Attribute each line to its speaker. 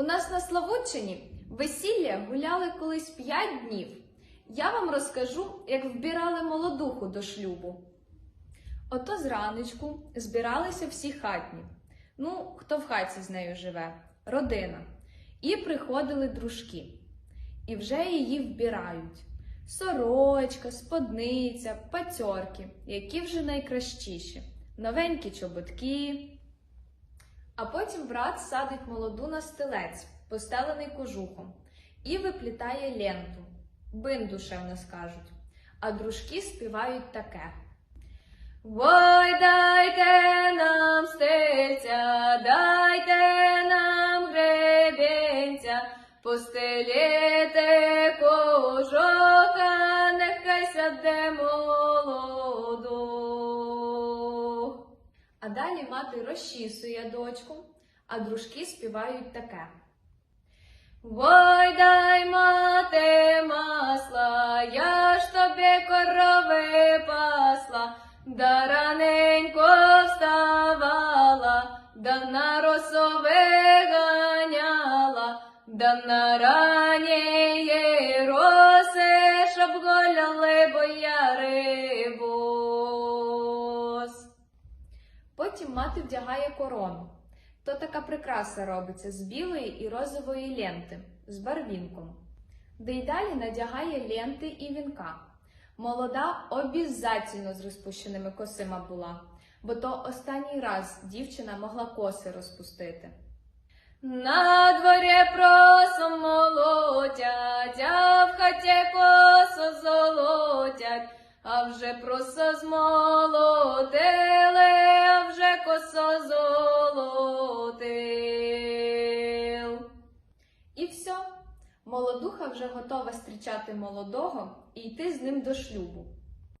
Speaker 1: У нас на Славутчині весілля гуляли колись 5 днів. Я вам розкажу, як вбирали молодуху до шлюбу. Ото зранечку збиралися всі хатні. Ну, хто в хаті з нею живе, родина. І приходили дружки. І вже її вбирають. Сорочка, сподниця, пацьорки, які вже найкращіші, новенькі чоботки. А потім брат садить молоду на стилець, постелений кожухом, і виплітає ленту. Бин душевно скажуть. А дружки співають таке. Ой, дайте нам стельця, дайте нам гребенця, постеліте кожоха, нехай сяде молоду. Далі мати розчісує дочку, а дружки співають таке. Ой, дай мати масла, я ж тобі корови пасла, да раненько вставала, да на росове ганяла, да на раннє роси, щоб голяли Потім мати вдягає корону. То така прикраса робиться з білої і розової ленти з барвінком. Де й далі надягає ленти і вінка. Молода обязательно з розпущеними косима була, бо то останній раз дівчина могла коси розпустити. На дворі просо молотять, а в хаті косо золотять, а вже просо змолотили, Молодуха вже готова зустрічати молодого і йти з ним до шлюбу.